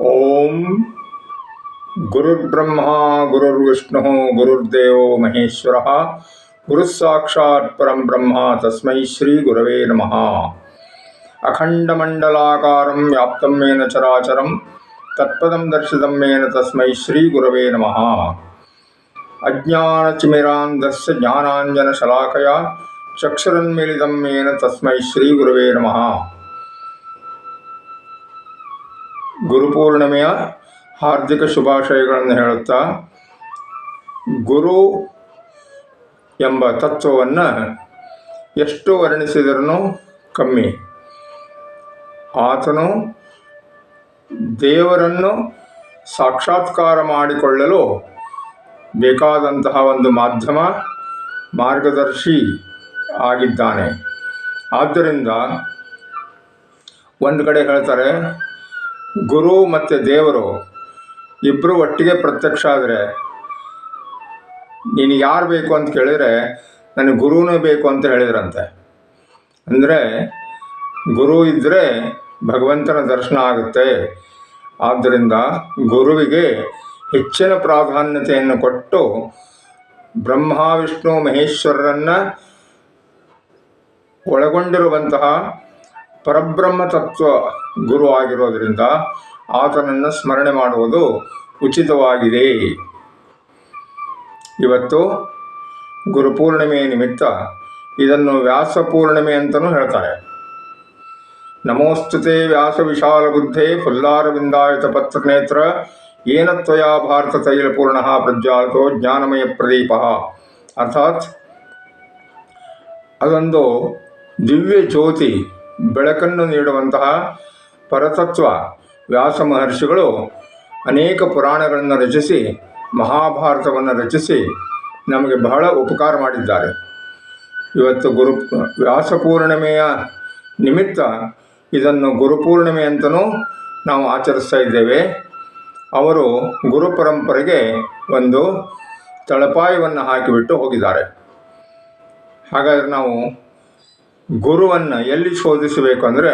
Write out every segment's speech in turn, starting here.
ஓம் குருர் பிரம்மா குருர் விஷ்ணு குருர் தேவோ மகேஸ்வரா குரு சாட்சாத் பரம் பிரம்மா தஸ்மை ஸ்ரீ குரவே நம அகண்டமண்டலாகாரம் வியாப்தம் மேன சராச்சரம் தத்பதம் தர்சிதம் மேன தஸ்மை ஸ்ரீ குரவே நம அஜானச்சிமிராந்தஸ்ய ஞானாஞ்சனசலாகயா சக்ஷுரன்மிலிதம் மேன தஸ்மை ஸ்ரீ குரவே நம ಗುರುಪೂರ್ಣಿಮೆಯ ಹಾರ್ದಿಕ ಶುಭಾಶಯಗಳನ್ನು ಹೇಳುತ್ತಾ, ಗುರು ಎಂಬ ತತ್ವವನ್ನು ಎಷ್ಟು ವರ್ಣಿಸಿದರೂ ಕಮ್ಮಿ. ಆತನು ದೇವರನ್ನು ಸಾಕ್ಷಾತ್ಕಾರ ಮಾಡಿಕೊಳ್ಳಲು ಬೇಕಾದಂತಹ ಒಂದು ಮಾಧ್ಯಮ, ಮಾರ್ಗದರ್ಶಿ ಆಗಿದ್ದಾನೆ. ಆದ್ದರಿಂದ ಒಂದು ಕಡೆ ಹೇಳ್ತಾರೆ ಗುರು ಮತ್ತು ದೇವರು ಇಬ್ಬರು ಒಟ್ಟಿಗೆ ಪ್ರತ್ಯಕ್ಷ ಆದರೆ ನೀನು ಯಾರು ಬೇಕು ಅಂತ ಕೇಳಿದರೆ ನನಗೆ ಗುರುನೇ ಬೇಕು ಅಂತ ಹೇಳಿದ್ರಂತೆ. ಅಂದರೆ ಗುರು ಇದ್ದರೆ ಭಗವಂತನ ದರ್ಶನ ಆಗುತ್ತೆ. ಆದ್ದರಿಂದ ಗುರುವಿಗೆ ಹೆಚ್ಚಿನ ಪ್ರಾಧಾನ್ಯತೆಯನ್ನು ಕೊಟ್ಟು ಬ್ರಹ್ಮ, ವಿಷ್ಣು ಮಹೇಶ್ವರರನ್ನು ಒಳಗೊಂಡಿರುವಂತಹ ಪರಬ್ರಹ್ಮ ತತ್ವ ಗುರು ಆಗಿರೋದರಿಂದ ಆತನನ್ನು ಸ್ಮರಣೆ ಮಾಡುವುದು ಉಚಿತವಾಗಿದೆ. ಇವತ್ತು ಗುರುಪೂರ್ಣಿಮೆ ನಿಮಿತ್ತ ಇದನ್ನು ವ್ಯಾಸ ಪೂರ್ಣಿಮೆ ಅಂತಲೂ ಹೇಳ್ತಾರೆ. ನಮೋಸ್ತುತೆ ವ್ಯಾಸ ವಿಶಾಲ ಬುದ್ಧೇ ಫುಲ್ಲಾರವಿಂದಾಯತ ಪತ್ರನೇತ್ರ ಏನತ್ವಯ ಭಾರತ ತೈಲಪೂರ್ಣ ಪ್ರಜ್ವಾಲತೋ ಜ್ಞಾನಮಯ ಪ್ರದೀಪ. ಅರ್ಥಾತ್ ಅದೊಂದು ದಿವ್ಯ ಜ್ಯೋತಿ ಬೆಳಕನ್ನು ನೀಡುವಂತಹ ಪರತತ್ವ ವ್ಯಾಸ ಮಹರ್ಷಿಗಳು ಅನೇಕ ಪುರಾಣಗಳನ್ನು ರಚಿಸಿ, ಮಹಾಭಾರತವನ್ನು ರಚಿಸಿ ನಮಗೆ ಬಹಳ ಉಪಕಾರ ಮಾಡಿದ್ದಾರೆ. ಇವತ್ತು ಗುರು, ವ್ಯಾಸ ಪೂರ್ಣಿಮೆಯ ನಿಮಿತ್ತ ಇದನ್ನು ಗುರುಪೂರ್ಣಿಮೆ ಅಂತಲೂ ನಾವು ಆಚರಿಸ್ತಾ ಇದ್ದೇವೆ. ಅವರು ಗುರು ಪರಂಪರೆಗೆ ಒಂದು ತಳಪಾಯವನ್ನು ಹಾಕಿಬಿಟ್ಟು ಹೋಗಿದ್ದಾರೆ. ಹಾಗಾದರೆ ನಾವು ಗುರುವನ್ನು ಎಲ್ಲಿ ಶೋಧಿಸಬೇಕು ಅಂದರೆ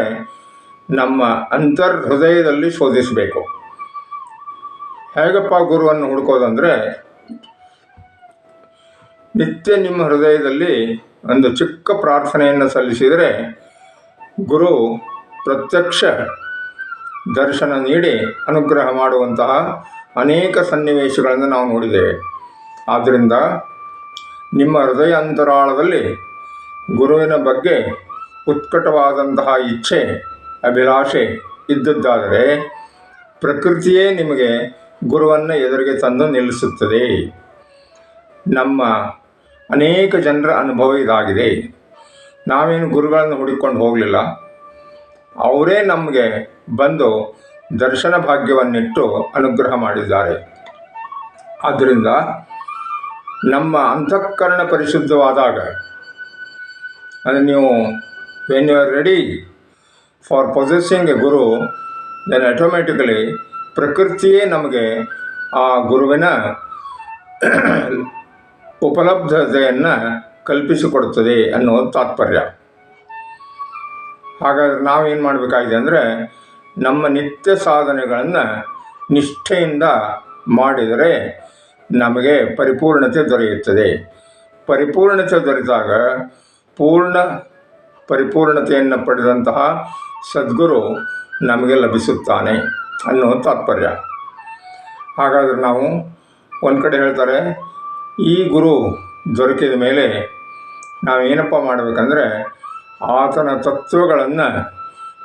ನಮ್ಮ ಅಂತರ್ ಹೃದಯದಲ್ಲಿ ಶೋಧಿಸಬೇಕು. ಹೇಗಪ್ಪ ಗುರುವನ್ನು ಹುಡುಕೋದಂದರೆ, ನಿತ್ಯ ನಿಮ್ಮ ಹೃದಯದಲ್ಲಿ ಒಂದು ಚಿಕ್ಕ ಪ್ರಾರ್ಥನೆಯನ್ನು ಸಲ್ಲಿಸಿದರೆ ಗುರು ಪ್ರತ್ಯಕ್ಷ ದರ್ಶನ ನೀಡಿ ಅನುಗ್ರಹ ಮಾಡುವಂತಹ ಅನೇಕ ಸನ್ನಿವೇಶಗಳನ್ನು ನಾವು ನೋಡಿದ್ದೇವೆ. ಆದ್ದರಿಂದ ನಿಮ್ಮ ಹೃದಯ ಅಂತರಾಳದಲ್ಲಿ ಗುರುವಿನ ಬಗ್ಗೆ ಉತ್ಕಟವಾದಂತಹ ಇಚ್ಛೆ, ಅಭಿಲಾಷೆ ಇದ್ದದ್ದಾದರೆ ಪ್ರಕೃತಿಯೇ ನಿಮಗೆ ಗುರುವನ್ನು ಎದುರಿಗೆ ತಂದು ನಿಲ್ಲಿಸುತ್ತದೆ. ನಮ್ಮ ಅನೇಕ ಜನರ ಅನುಭವ ಇದಾಗಿದೆ. ನಾವೇನು ಗುರುಗಳನ್ನು ಹುಡುಕೊಂಡು ಹೋಗಲಿಲ್ಲ. ಅವರೇ ನಮಗೆ ಬಂದು ದರ್ಶನ ಭಾಗ್ಯವನ್ನಿಟ್ಟು ಅನುಗ್ರಹ ಮಾಡಿದ್ದಾರೆ. ಆದ್ದರಿಂದ ನಮ್ಮ ಅಂತಃಕರಣ ಪರಿಶುದ್ಧವಾದಾಗ ಅಂದರೆ ನೀವು when you are ready for possessing a guru then automatically ಪ್ರಕೃತಿಯೇ ನಮಗೆ ಆ ಗುರುವಿನ ಉಪಲಬ್ಧತೆಯನ್ನು ಕಲ್ಪಿಸಿಕೊಡುತ್ತದೆ ಅನ್ನೋದು ತಾತ್ಪರ್ಯ ಹಾಗಾದರೆ ನಾವೇನು ಮಾಡಬೇಕಾಗಿದೆ ಅಂದರೆ ನಮ್ಮ ನಿತ್ಯ ಸಾಧನೆಗಳನ್ನು ನಿಷ್ಠೆಯಿಂದ ಮಾಡಿದರೆ ನಮಗೆ ಪರಿಪೂರ್ಣತೆ ದೊರೆಯುತ್ತದೆ ಪರಿಪೂರ್ಣತೆ ದೊರೆತಾಗ ಪೂರ್ಣ ಪರಿಪೂರ್ಣತೆಯನ್ನು ಪಡೆದಂತಹ ಸದ್ಗುರು ನಮಗೆ ಲಭಿಸುತ್ತಾನೆ ಅನ್ನೋ ತಾತ್ಪರ್ಯ. ಹಾಗಾದರೆ ನಾವು ಒಂದು ಕಡೆ ಹೇಳ್ತಾರೆ, ಈ ಗುರು ದೊರಕಿದ ಮೇಲೆ ನಾವೇನಪ್ಪ ಮಾಡಬೇಕಂದ್ರೆ, ಆತನ ತತ್ವಗಳನ್ನು,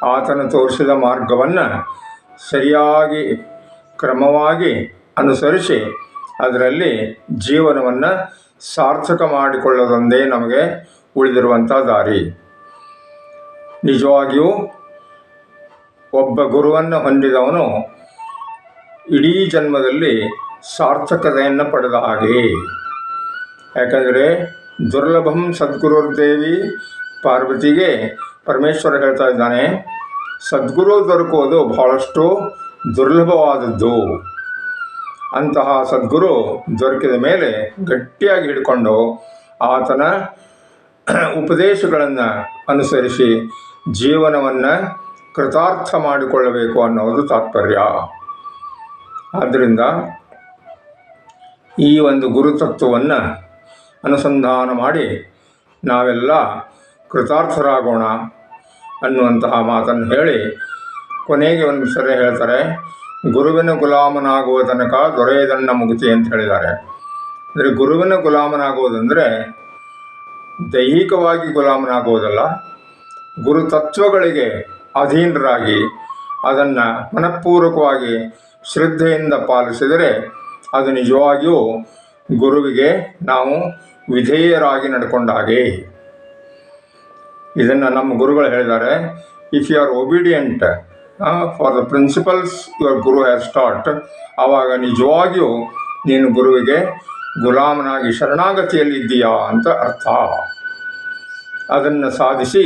ಆತನ ತೋರಿಸಿದ ಮಾರ್ಗವನ್ನು ಸರಿಯಾಗಿ, ಕ್ರಮವಾಗಿ ಅನುಸರಿಸಿ ಅದರಲ್ಲಿ ಜೀವನವನ್ನು ಸಾರ್ಥಕ ಮಾಡಿಕೊಳ್ಳೋದೊಂದೇ ನಮಗೆ ಉಳಿದಿರುವಂಥ ದಾರಿ. ನಿಜವಾಗಿಯೂ ಒಬ್ಬ ಗುರುವನ್ನು ಹೊಂದಿದವನು ಇಡೀ ಜನ್ಮದಲ್ಲಿ ಸಾರ್ಥಕತೆಯನ್ನು ಪಡೆದ ಹಾಗೆ. ಯಾಕಂದರೆ ದುರ್ಲಭಂ ಸದ್ಗುರುರ್ದೇವಿ ಪಾರ್ವತಿಗೆ ಪರಮೇಶ್ವರ ಹೇಳ್ತಾ ಇದ್ದಾನೆ, ಸದ್ಗುರು ದೊರಕುವುದು ಬಹಳಷ್ಟು ದುರ್ಲಭವಾದದ್ದು. ಅಂತಹ ಸದ್ಗುರು ದೊರಕಿದ ಮೇಲೆ ಗಟ್ಟಿಯಾಗಿ ಹಿಡ್ಕೊಂಡು ಆತನ ಉಪದೇಶಗಳನ್ನು ಅನುಸರಿಸಿ ಜೀವನವನ್ನು ಕೃತಾರ್ಥ ಮಾಡಿಕೊಳ್ಳಬೇಕು ಅನ್ನೋದು ತಾತ್ಪರ್ಯ. ಆದ್ದರಿಂದ ಈ ಒಂದು ಗುರುತತ್ವವನ್ನು ಅನುಸಂಧಾನ ಮಾಡಿ ನಾವೆಲ್ಲ ಕೃತಾರ್ಥರಾಗೋಣ ಅನ್ನುವಂತಹ ಮಾತನ್ನು ಹೇಳಿ ಕೊನೆಗೆ ಒಂದು ಸರಿ ಹೇಳ್ತಾರೆ, ಗುರುವಿನ ಗುಲಾಮನಾಗುವ ತನಕ ದೊರೆಯದನ್ನ ಮುಗುತಿ ಅಂತ ಹೇಳಿದ್ದಾರೆ. ಅಂದರೆ ಗುರುವಿನ ಗುಲಾಮನಾಗುವುದಂದರೆ ದೈಹಿಕವಾಗಿ ಗುಲಾಮನಾಗುವುದಲ್ಲ, ಗುರು ತತ್ವಗಳಿಗೆ ಅಧೀನರಾಗಿ ಅದನ್ನು ಮನಃಪೂರ್ವಕವಾಗಿ ಶ್ರದ್ಧೆಯಿಂದ ಪಾಲಿಸಿದರೆ ಅದು ನಿಜವಾಗಿಯೂ ಗುರುವಿಗೆ ನಾವು ವಿಧೇಯರಾಗಿ ನಡ್ಕೊಂಡ ಹಾಗೆ. ಇದನ್ನು ನಮ್ಮ ಗುರುಗಳು ಹೇಳಿದ್ದಾರೆ if you are obedient for the principles your guru has start ಆವಾಗ ನಿಜವಾಗಿಯೂ ನೀನು ಗುರುವಿಗೆ ಗುಲಾಮನಾಗಿ ಶರಣಾಗತಿಯಲ್ಲಿದ್ದೀಯಾ ಅಂತ ಅರ್ಥ. ಅದನ್ನು ಸಾಧಿಸಿ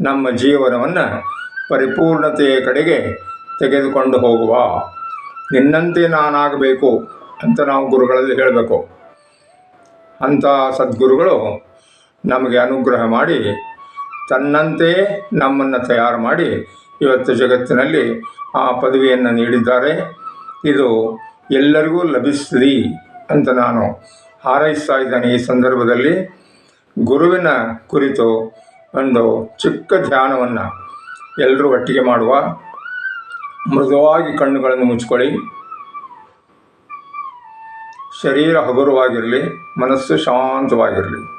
ನಮ್ಮ ಜೀವನವನ್ನು ಪರಿಪೂರ್ಣತೆಯ ಕಡೆಗೆ ತೆಗೆದುಕೊಂಡು ಹೋಗುವ. ನಿನ್ನಂತೆ ನಾನಾಗಬೇಕು ಅಂತ ನಾವು ಗುರುಗಳಲ್ಲಿ ಹೇಳಬೇಕು. ಅಂಥ ಸದ್ಗುರುಗಳು ನಮಗೆ ಅನುಗ್ರಹ ಮಾಡಿ, ತನ್ನಂತೆ ನಮ್ಮನ್ನು ತಯಾರು ಮಾಡಿ ಇವತ್ತು ಜಗತ್ತಿನಲ್ಲಿ ಆ ಪದವಿಯನ್ನು ನೀಡಿದ್ದಾರೆ. ಇದು ಎಲ್ಲರಿಗೂ ಲಭಿಸಲಿ ಅಂತ ನಾನು ಹಾರೈಸ್ತಾ ಇದ್ದೇನೆ ಈ ಸಂದರ್ಭದಲ್ಲಿ. ಗುರುವಿನ ಕುರಿತು ಒಂದು ಚಿಕ್ಕ ಧ್ಯಾನವನ್ನು ಎಲ್ಲರೂ ಒಟ್ಟಿಗೆ ಮಾಡುವ. ಮೃದುವಾಗಿ ಕಣ್ಣುಗಳನ್ನು ಮುಚ್ಕೊಳ್ಳಿ. ಶರೀರ ಹಗುರವಾಗಿರಲಿ, ಮನಸ್ಸು ಶಾಂತವಾಗಿರಲಿ.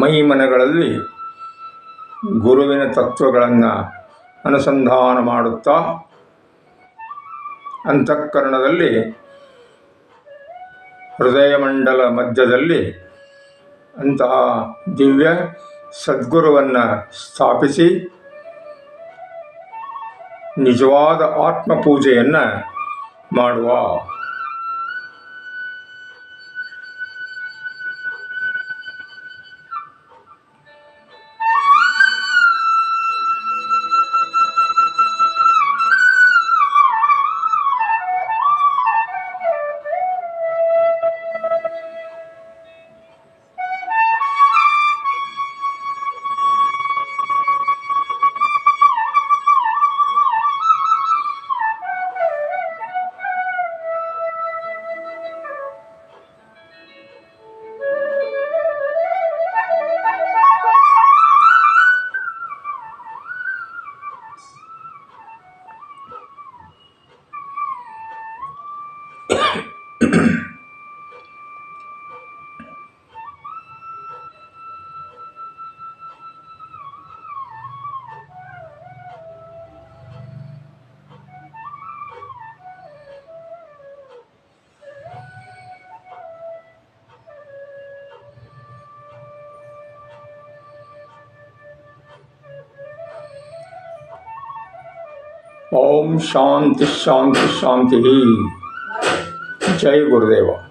ಮೈ ಮನೆಗಳಲ್ಲಿ ಗುರುವಿನ ತತ್ವಗಳನ್ನು ಅನುಸಂಧಾನ ಮಾಡುತ್ತಾ ಅಂತಃಕರಣದಲ್ಲಿ ಹೃದಯ ಮಂಡಲ ಮಧ್ಯದಲ್ಲಿ ಅಂತಹ ದಿವ್ಯ ಸದ್ಗುರುವನ್ನು ಸ್ಥಾಪಿಸಿ ನಿಜವಾದ ಆತ್ಮ ಪೂಜೆಯನ್ನು ಮಾಡುವ. ओम शांति शांति शांति जय गुरुदेव।